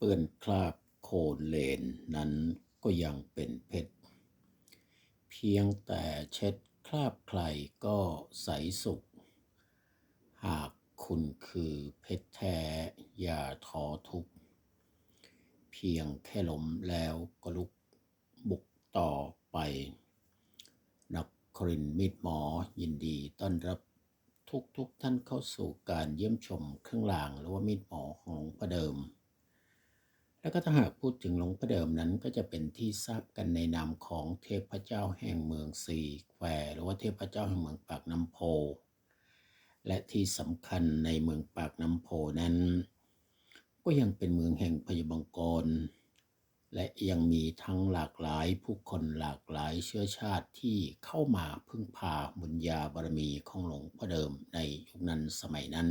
เปื้อนคราบโคลนเลนนั้นก็ยังเป็นเพชร เพียงแต่เช็ดคราบใครก็ใสสุข หากคุณคือเพชรแท้อย่าท้อทุก เพียงแค่ล้มแล้วก็ลุกบุกต่อไป นักครินมิตรหมอยินดีต้อนรับทุกทุกท่านเข้าสู่การเยี่ยมชมเครื่องรางหรือว่ามีดหมอของหลวงพ่อเดิม แล้วก็ถ้าหากพูดถึงหลวงพ่อเดิมนั้นก็จะเป็นที่ทราบกันในนามของเทพเจ้าแห่งเมืองสีแควหรือว่าเทพเจ้าแห่งเมืองปากน้ำโพ และที่สำคัญในเมืองปากน้ำโพนั้น ก็ยังเป็นเมืองแห่งพยาบังกร และยังมีทั้งหลากหลายผู้คนหลากหลายเชื้อชาติที่เข้ามาพึ่งพาบุญญาบารมีของหลวงพ่อเดิมในยุคนั้นสมัยนั้น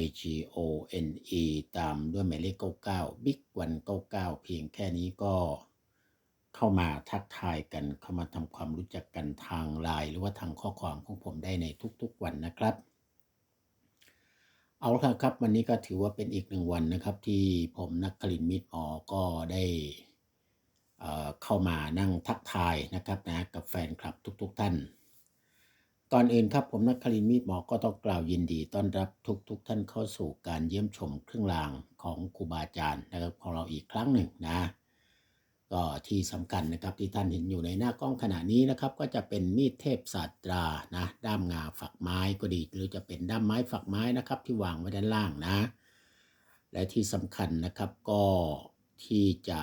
I G O N E ตามด้วยหมายเลข 99 Big วัน99 เพียงแค่นี้ก็เข้ามาทักทายกันเข้ามาทำความรู้จักกันทางไลน์หรือว่าทางข้อความของผมได้ในทุกๆวันนะครับ เอาละครับ วันนี้ก็ถือว่าเป็นอีกหนึ่งวันนะครับ ที่ผมนักกลินมิตรหมอก็ได้เข้ามานั่งทักทายนะครับนะกับแฟนคลับทุก ๆ ท่าน ก่อนอื่นครับผมนักคลินมีดหมอก็ต้องกล่าวยินดี ต้อนรับทุกๆทท่านเข้าสู่การเยี่ยมชมเครื่องรางของครูบาอาจารย์นะครับของเราอีกครั้งหนึ่งนะ ก็ที่สำคัญนะครับที่ท่านเห็นอยู่ในหน้ากล้องขณะนี้นะครับ ก็จะเป็นมีดเทพศาสตรานะด้ามงาฝักไม้ก็ดี หรือจะเป็นด้ามไม้ฝักไม้นะครับ ที่วางไว้ด้านล่างนะ และที่สำคัญนะครับก็ที่จะ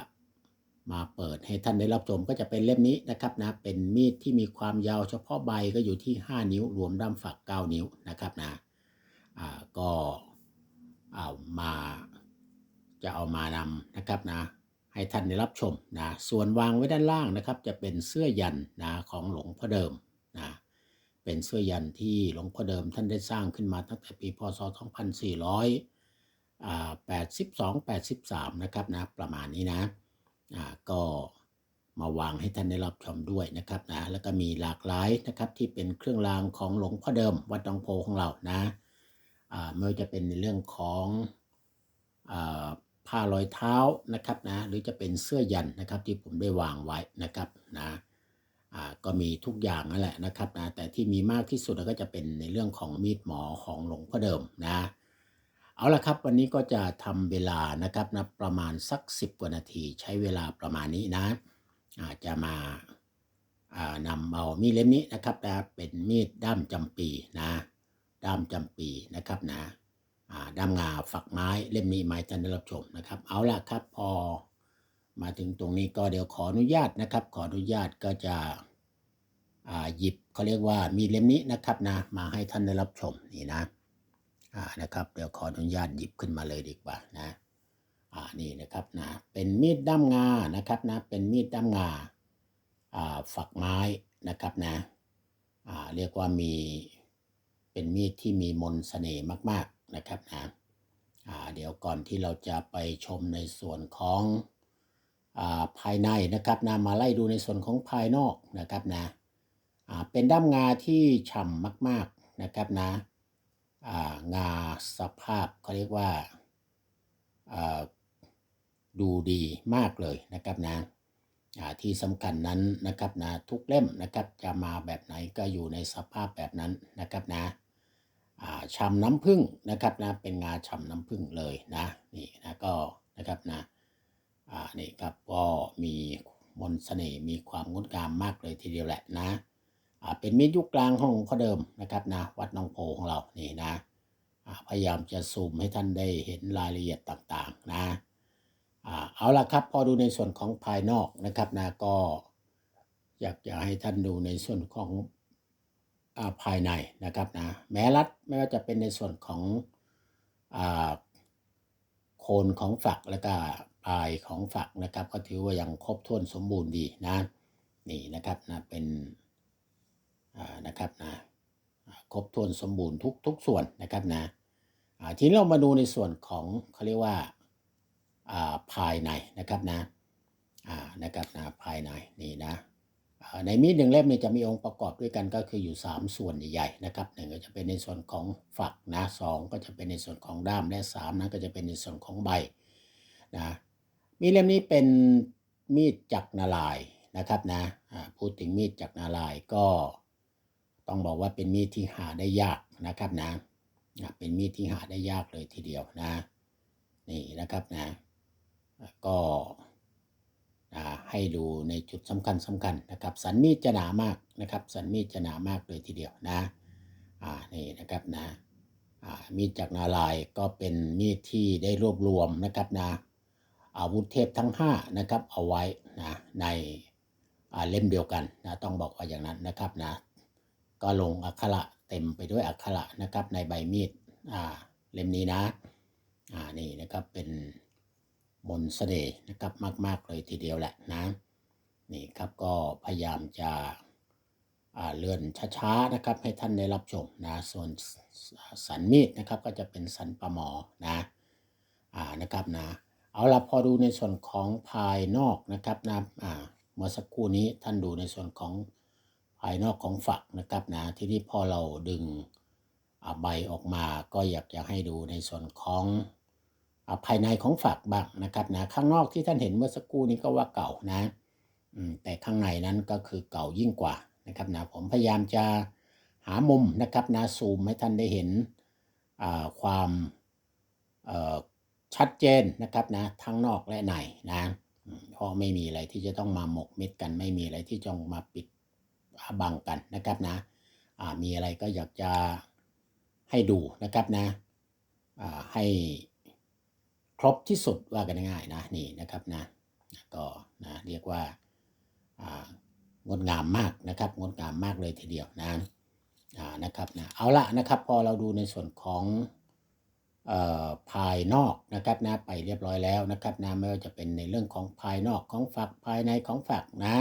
มาเปิดให้ท่านได้รับชมก็จะเป็นเล่มนี้นะครับนะเป็นมีดที่มีความยาวเฉพาะใบก็อยู่ที่ 5 นิ้ว รวมด้ามฝัก 9 นิ้วนะครับนะอ่าก็เอามาจะเอามานำนะครับนะให้ท่านได้รับชมนะส่วนวางไว้ด้านล่างนะครับ จะเป็นเสื้อยันนะของหลวงพ่อเดิมนะเป็นเสื้อยันที่หลวงพ่อเดิมท่านได้สร้างขึ้นมาตั้งแต่ปีพศ 2400อ่า82 83 นะครับนะประมาณนี้นะ ก็มาวางให้ท่านได้รับชมด้วยนะครับนะแล้วก็มีหลากหลายนะครับที่เป็นเครื่องรางของหลวงพ่อเดิม วัดหนองโพของเรานะไม่ว่าจะเป็นในเรื่องของอผ้ารอยเท้านะครับนะหรือจะเป็นเสื้อยันนะครับที่ผมได้วางไว้นะครับนะก็มีทุกอย่างนั่นแหละนะครับนะแต่ที่มีมากที่สุดก็จะเป็นในเรื่องของมีดหมอของหลวงพ่อเดิมนะ เอาละครับ วันนี้ก็จะทำเวลานะครับนะประมาณสัก 10 กว่านาที ใช้เวลาประมาณนี้นะอาจจะมาานำเอามีดเล่มนี้นะครับนะเป็นมีดด้ามจำปีนะด้ามจำปีนะครับนะด้ามงาฝักไม้เล่มนี้ไม้ท่านได้รับชมนะครับ เอาละครับพอมาถึงตรงนี้ก็เดี๋ยวขออนุญาตนะครับ ขออนุญาตก็จะหยิบเขาเรียกว่ามีดเล่มนี้นะครับนะมาให้ท่านได้รับชมนี่นะ อ่านะครับ เดี๋ยวขออนุญาตหยิบขึ้นมาเลยดีกว่านะอ่านี่นะครับนะเป็นมีดด้ามงานะครับนะเป็นมีดด้ามงาอ่าฝักไม้นะครับนะอ่าเรียกว่ามีเป็นมีดที่มีมนต์เสน่ห์มาก ๆนะครับนะอ่าเดี๋ยวก่อนที่เราจะไปชมในส่วนของอ่าภายในนะครับนะมาไล่ดูในส่วนของภายนอกนะครับนะอ่าเป็นด้ามงาที่ฉ่ำมาก ๆนะครับนะ งาสภาพเขาเรียกว่าดูดีมากเลยนะครับนะที่สำคัญนั้นนะครับนะทุกเล่มนะครับจะมาแบบไหนก็อยู่ในสภาพแบบนั้นนะครับนะอ่าชำน้ำผึ้งนะครับนะเป็นงาชำน้ำผึ้งเลยนะนี่นะก็นะครับนะนี่ครับก็มีมนต์เสน่ห์มีความงดงามมากเลยทีเดียวแหละนะ เป็นมีดยุคกลางของหลวงพ่อเดิมนะครับนะวัดหนองโพของเรานี่นะพยายามจะซูมให้ท่านได้เห็นรายละเอียดต่างๆนะเอาละครับพอดูในส่วนของภายนอกนะครับนะก็อยากจะให้ท่านดูในส่วนของอาภายในนะครับนะแม้รัดไม่ว่าจะเป็นในส่วนของอโคนของฝักแล้วก็ปลายของฝักนะครับ ก็ถือว่ายังครบถ้วนสมบูรณ์ดีนะนี่นะครับนะเป็น นะครับนะครบถ้วนสมบูรณ์ทุกทุกส่วนนะครับนะทีนี้เรามาดูในส่วนของเขาเรียกว่าภายในนะครับนะนะครับนะภายในนี่นะในมีดหนึ่งเล่มเนี่ยจะมีองค์ประกอบด้วยกันก็คืออยู่ 3 ส่วนใหญ่ๆนะครับหนึ่งก็จะเป็นในส่วนของฝักนะสองก็จะเป็นในส่วนของด้ามและสามนะก็จะเป็นในส่วนของใบนะมีดเล่มนี้เป็นมีดจักรนาลายนะครับนะพูดถึงมีดจักรนาลายก็ ต้องบอกว่าเป็นมีดที่หาได้ยากนะครับนะเป็นมีดที่หาได้ยากเลยทีเดียวนะ นี่นะครับนะ ก็อ่าให้ดูในจุดสำคัญสำคัญนะครับ สันมีดจะหนามากนะครับ สันมีดจะหนามากเลยทีเดียวนะ อ่า นี่นะครับนะ อ่า มีดจากนาลายก็เป็นมีดที่ได้รวบรวมนะครับนะ อาวุธเทพทั้ง5นะครับ เอาไว้นะในเล่มเดียวกันนะ ต้องบอกว่าอย่างนั้นนะครับนะ ก็ลงอักขระเต็มไปด้วยอักขระนะครับในใบมีดอ่าเล่มนี้นะอ่านี่นะครับเป็นมนต์เสน่ห์นะครับมาก ๆ เลยทีเดียวแหละนะนี่ครับก็พยายามจะอ่าเลื่อนช้าๆนะครับ ให้ท่านได้รับชมนะส่วนสันมีดนะครับก็จะเป็นสันปะหมอนะอ่านะครับนะเอาละพอดูในส่วนของภายนอกนะครับนะอ่าเมื่อสักครู่นี้ท่านดูในส่วนของ ภายนอกของฝักนะครับนะทีนี้พอเราดึงใบออกมาก็อยากจะให้ดูในส่วนของภายในของฝักบ้างนะครับนะข้างนอกที่ท่านเห็นเมื่อสักครู่นี้ก็ว่าเก่านะแต่ข้างในนั้นก็คือเก่ายิ่งกว่านะครับนะผมพยายามจะหามุมนะครับนะซูมให้ท่านได้เห็นความชัดเจนนะครับนะทั้งนอกและในนะเพราะไม่มีอะไรที่จะต้องมาหมกเม็ดกันไม่มีอะไรที่จะมาปิด บังกันนะครับนะมีอะไรก็อยากจะให้ดูนะครับนะให้ครบที่สุดว่ากันง่ายนะนี่นะครับนะก็นะเรียกว่างดงามมากนะครับงดงามมากเลยทีเดียวนะนะครับนะเอาละนะครับพอเราดูในส่วนของอภายนอกนะครับนะไปเรียบร้อยแล้วนะครับนะไม่ว่าจะเป็นในเรื่องของภายนอกของฝักภายในของฝักนะ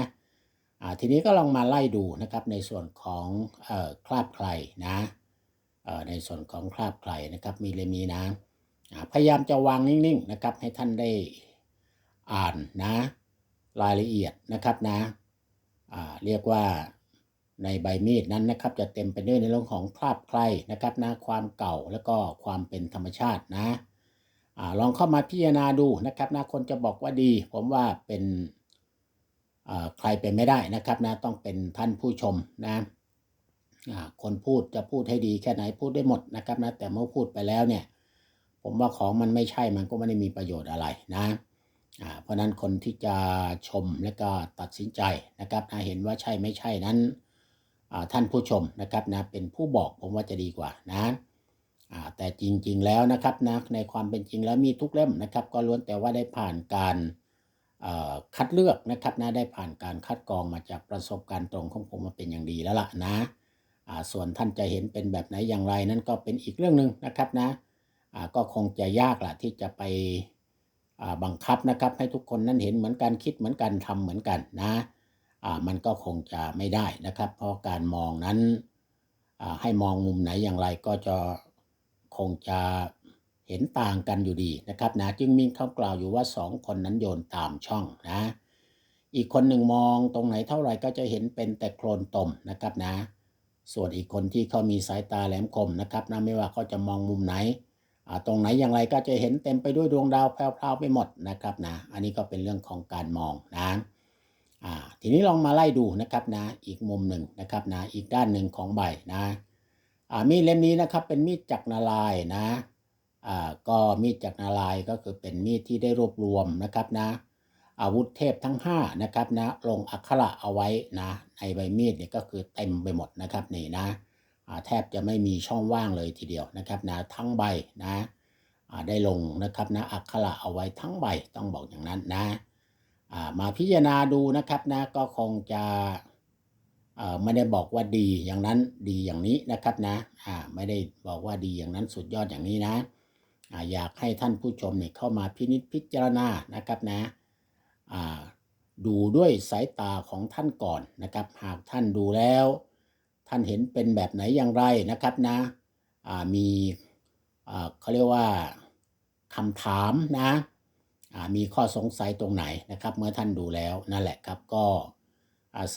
ทีนี้ก็ลองมาไล่ดูนะครับในส่วนของออคราบใครนะในส่วนของคราบใครนะครับมีเลยมีนะพยายามจะวางนิ่งๆนะครับให้ท่านได้อ่านนะรายละเอียดนะครับนะเรียกว่าในใบมีดนั้นนะครับ จะเต็มไปด้วยในเรื่องของคราบใครนะครับนะความเก่าแล้วก็ความเป็นธรรมชาตินะอลองเข้ามาพิจารณาดูนะครับนะคนจะบอกว่าดี ผมว่าเป็น ใครเป็นไม่ได้นะครับนะต้องเป็นท่านผู้ชมนะคนพูดจะพูดให้ดีแค่ไหนพูดได้หมดนะครับนะแต่เมื่อพูดไปแล้วเนี่ย ผมว่าของมันไม่ใช่มันก็ไม่ได้มีประโยชน์อะไรนะเพราะนั้นคนที่จะชมและก็ตัดสินใจนะครับนะเห็นว่าใช่ไม่ใช่นั้นท่านผู้ชมนะครับนะเป็นผู้บอกผมว่าจะดีกว่านะอ่าแต่จริงๆแล้วนะครับนะในความเป็นจริงแล้วมีทุกเล่มนะครับ ก็ล้วนแต่ว่าได้ผ่านการ คัดเลือกนะครับนะได้ผ่านการคัดกรองมาจากประสบการณ์ตรงของผมมาเป็นอย่างดีแล้วล่ะนะส่วนท่านจะเห็นเป็นแบบไหนอย่างไรนั้นก็เป็นอีกเรื่องหนึ่งนะครับนะก็คงจะยากละที่จะไปบังคับนะครับ ให้ทุกคนนั้นเห็นเหมือนกันคิดเหมือนกันทำเหมือนกันนะมันก็คงจะไม่ได้นะครับ เพราะการมองนั้นให้มองมุมไหนอย่างไรก็จะคงจะ เห็นต่างกันอยู่ดีนะครับนะจึงมีเขากล่าวอยู่ว่าสองคนนั้นโยนตามช่องนะอีกคนหนึ่งมองตรงไหนเท่าไหร่ก็จะเห็นเป็นแต่โคลนตมนะครับนะ ส่วนอีกคนที่เขามีสายตาแหลมคมนะครับนะไม่ว่าเขาจะมองมุมไหนตรงไหนอย่างไรก็จะเห็นเต็มไปด้วยดวงดาวแพรวๆไปหมดนะครับนะ อันนี้ก็เป็นเรื่องของการมองนะอ่าทีนี้ลองมาไล่ดูนะครับนะ อีกมุมหนึ่งนะครับนะ อีกด้านหนึ่งของใบนะอ่ามีดเล่มนี้นะครับเป็นมีดจักรนาลายนะ อ่าก็มีดจักรนาลายก็คือเป็นมีดที่ได้รวบรวมนะครับนะอาวุธเทพทั้ง5นะครับนะลงอักขระเอาไว้นะในใบมีดเนี่ยก็คือเต็มไปหมดนะครับนี่นะแทบจะไม่มีช่องว่างเลยทีเดียวนะครับนะทั้งใบนะได้ลงนะครับนะอักขระเอาไว้ทั้งใบต้องบอกอย่างนั้นนะมาพิจารณาดูนะครับนะก็คงจะไม่ได้บอกว่าดีอย่างนั้นดีอย่างนี้นะครับนะไม่ได้บอกว่าดีอย่างนั้นสุดยอดอย่างนี้นะ อยากให้ท่านผู้ชมเนี่ยเข้ามาพินิจพิจารณานะครับนะดูด้วยสายตาของท่านก่อนนะครับ หากท่านดูแล้ว ท่านเห็นเป็นแบบไหนอย่างไรนะครับนะมีเขาเรียกว่าคำถามนะมีข้อสงสัยตรงไหนนะครับ เมื่อท่านดูแล้วนั่นแหละครับก็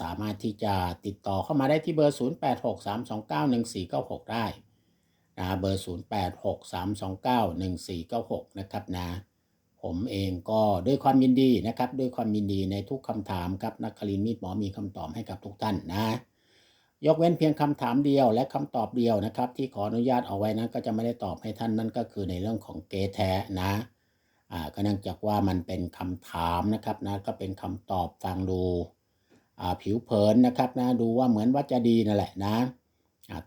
สามารถที่จะติดต่อเข้ามาได้ที่เบอร์ 0863291496 ได้ นะเบอร์ 0863291496 นะครับนะ ผมเองก็ด้วยความยินดีนะครับ ด้วยความยินดีในทุกคำถามครับนักคลินมีดหมอมีคำตอบให้กับทุกท่านนะ ยกเว้นเพียงคำถามเดียวและคำตอบเดียวนะครับ ที่ขออนุญาตเอาไว้นั้นก็จะไม่ได้ตอบให้ท่านนั่นก็คือในเรื่องของเกแท้นะอ่าก็เนื่องจากว่ามันเป็นคำถามนะครับนะก็เป็นคำตอบฟังดูอ่าผิวเผินนะครับนะดูว่าเหมือนว่าจะดีนั่นแหละนะ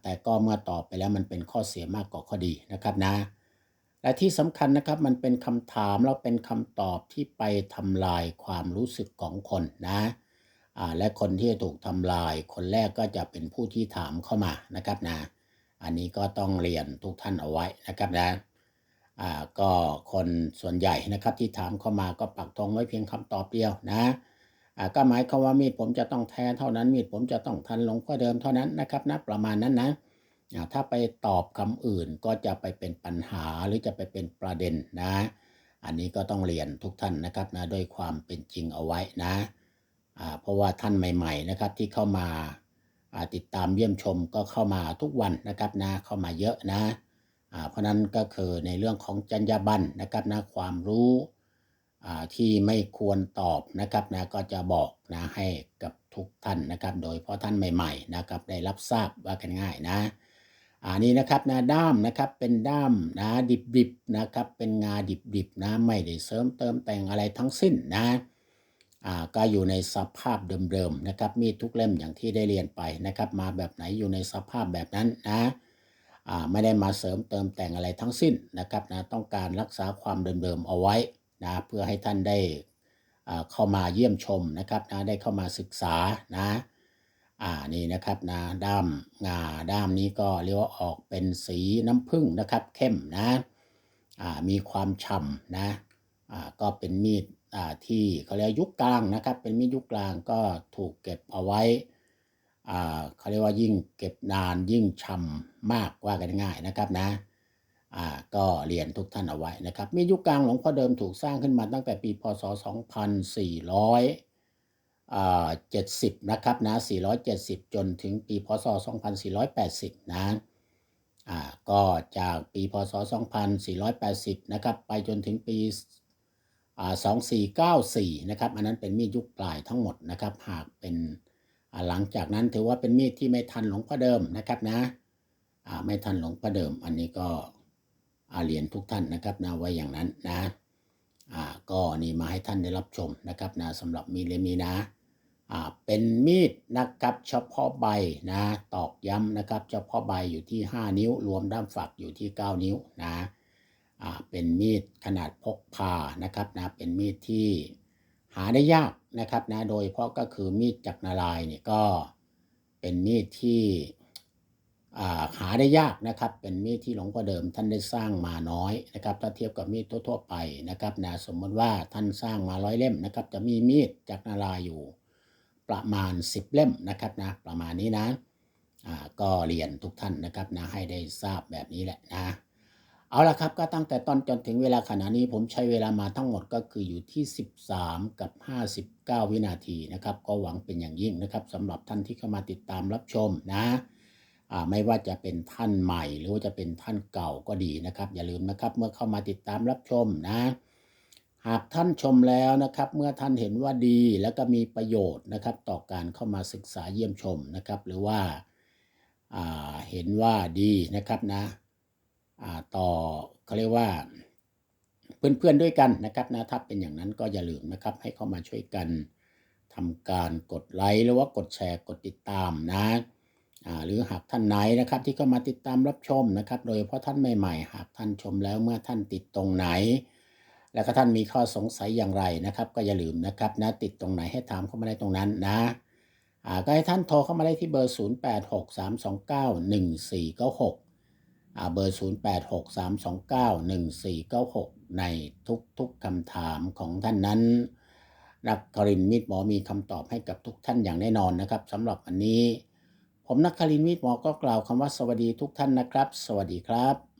แต่ก็เมื่อตอบไปแล้วมันเป็นข้อเสียมากกว่าข้อดีนะครับนะ และที่สำคัญนะครับมันเป็นคำถามแล้วเป็นคำตอบที่ไปทำลายความรู้สึกของคนนะและคนที่ถูกทำลาย คนแรกก็จะเป็นผู้ที่ถามเข้ามานะครับนะ อันนี้ก็ต้องเรียนทุกท่านเอาไว้นะครับนะก็คนส่วนใหญ่นะครับที่ถามเข้ามาก็ปักธงไว้เพียงคำตอบเดียวนะ ก็หมายความว่ามีดผมจะต้องแทนเท่านั้น มีดผมจะต้องทันลวงพ่อเดิมเท่านั้นนะครับนะประมาณนั้นนะอ่าถ้าไปตอบคำอื่นก็จะไปเป็นปัญหาหรือจะไปเป็นประเด็นนะ อันนี้ก็ต้องเรียนทุกท่านนะครับนะด้วยความเป็นจริงเอาไว้นะอ่าเพราะว่าท่านใหม่ๆนะครับที่เข้ามาอ่าติดตามเยี่ยมชมก็เข้ามาทุกวันนะครับนะเข้ามาเยอะนะอ่าเพราะนั้นก็คือในเรื่องของจรรยาบรรณนะครับนะความรู้ ที่ไม่ควรตอบนะครับนะก็จะบอกนะให้กับทุกท่านนะครับ โดยเพราะท่านใหม่ๆนะครับได้รับทราบว่ากันง่ายนะอันนี้นะครับนะด้ามนะครับเป็นด้ามนะดิบๆนะครับเป็นงาดิบๆนะไม่ได้เสริมเติมแต่งอะไรทั้งสิ้นนะอ่าก็อยู่ในสภาพเดิมๆนะครับมีทุกเล่มอย่างที่ได้เรียนไปนะครับ มาแบบไหนอยู่ในสภาพแบบนั้นนะอ่าไม่ได้มาเสริมเติมแต่งอะไรทั้งสิ้นนะครับนะต้องการรักษาความเดิมๆเอาไว้ นะเพื่อให้ท่านได้เข้ามาเยี่ยมชมนะครับนะได้เข้ามาศึกษานะอ่านี่นะครับนะด้ามงาด้ามนี้ก็เรียกว่าออกเป็นสีน้ำผึ้งนะครับ เข้มนะอ่ามีความฉ่ำนะอ่าก็เป็นมีดอ่าที่เขาเรียกยุคกลางนะครับ เป็นมีดยุคกลางก็ถูกเก็บเอาไว้อ่าเขาเรียกว่ายิ่งเก็บนานยิ่งฉ่ำมากว่ากันง่ายนะครับนะ อ่าก็เรียนทุกท่านเอาไว้นะครับ มีดยุคกลางหลวงพ่อเดิมถูกสร้างขึ้นมาตั้งแต่ปีพศ 2470 นะครับนะ 470 จนถึงปีพศ 2480 นะอ่าก็จากปีพศ 2480 นะครับ ไปจนถึงปีอ่า2494 นะครับ อันนั้นเป็นมีดยุคปลายทั้งหมดนะครับ หากเป็นหลังจากนั้นถือว่าเป็นมีดที่ไม่ทันหลวงพ่อเดิมนะครับนะไม่ทันหลวงพ่อเดิม อันนี้ก็ อาเรียนทุกท่านนะครับนะไว้อย่างนั้นนะอ่าก็นี่มาให้ท่านได้รับชมนะครับนะสำหรับมีดเล่มนี้นะอ่าเป็นมีดนะครับเฉพาะใบนะตอกย้ำนะครับเฉพาะใบอยู่ที่ 5 นิ้ว รวมด้ามฝักอยู่ที่ 9 นิ้วนะอ่าเป็นมีดขนาดพกพานะครับนะเป็นมีดที่หาได้ยากนะครับนะโดยเฉพาะก็คือมีดจักรนารายเนี่ยก็เป็นมีดที่ หาได้ยากนะครับ เป็นมีดที่หลวงพ่อเดิมท่านได้สร้างมาน้อยนะครับ ถ้าเทียบกับมีดทั่วๆไปนะครับนะสมมติว่าท่านสร้างมาร้อยเล่มนะครับ จะมีมีดจักรนาราอยู่ประมาณ 10 เล่มนะครับนะประมาณนี้นะก็เรียนทุกท่านนะครับนะให้ได้ทราบแบบนี้แหละนะเอาละครับก็ตั้งแต่ตอนจนถึงเวลาขณะนี้ผมใช้เวลามาทั้งหมดก็คืออยู่ที่ 13 กับ 59 วินาทีนะครับ ก็หวังเป็นอย่างยิ่งนะครับสำหรับท่านที่เข้ามาติดตามรับชมนะ ไม่ว่าจะเป็นท่านใหม่ หรือว่าจะเป็นท่านเก่าก็ดีนะครับ อย่าลืมนะครับเมื่อเข้ามาติดตามรับชมนะ หากท่านชมแล้วนะครับ เมื่อท่านเห็นว่าดีแล้วก็มีประโยชน์นะครับ ต่อการเข้ามาศึกษาเยี่ยมชมนะครับ หรือว่าาเห็นว่าดีนะครับนะต่อเขาเรียกว่าเพื่อนๆด้วยกันนะครับนะถ้าเป็นอย่างนั้นก็อย่าลืมนะครับ ให้เข้ามาช่วยกันทำการกดไลค์หรือว่ากดแชร์กดติดตามนะ หรือหากท่านไหนนะครับ ที่เข้ามาติดตามรับชมนะครับ โดยเฉพาะท่านใหม่ๆ หากท่านชมแล้วเมื่อท่านติดตรงไหน แล้วก็ท่านมีข้อสงสัยอย่างไรนะครับ ก็อย่าลืมนะครับนะติดตรงไหนให้ถามเข้ามาได้ตรงนั้นนะอ่าก็ให้ท่านโทรเข้ามาได้ที่เบอร์ 0863291496อ่าเบอร์ 0863291496 ในทุกๆคำถามของท่านนั้น นักครินมิตรหมอมีคำตอบให้กับทุกท่านอย่างแน่นอนนะครับสำหรับวันนี้ ผมนักคารินทร์มิตรหมอก็กล่าวคำว่าสวัสดีทุกท่านนะครับ สวัสดีครับ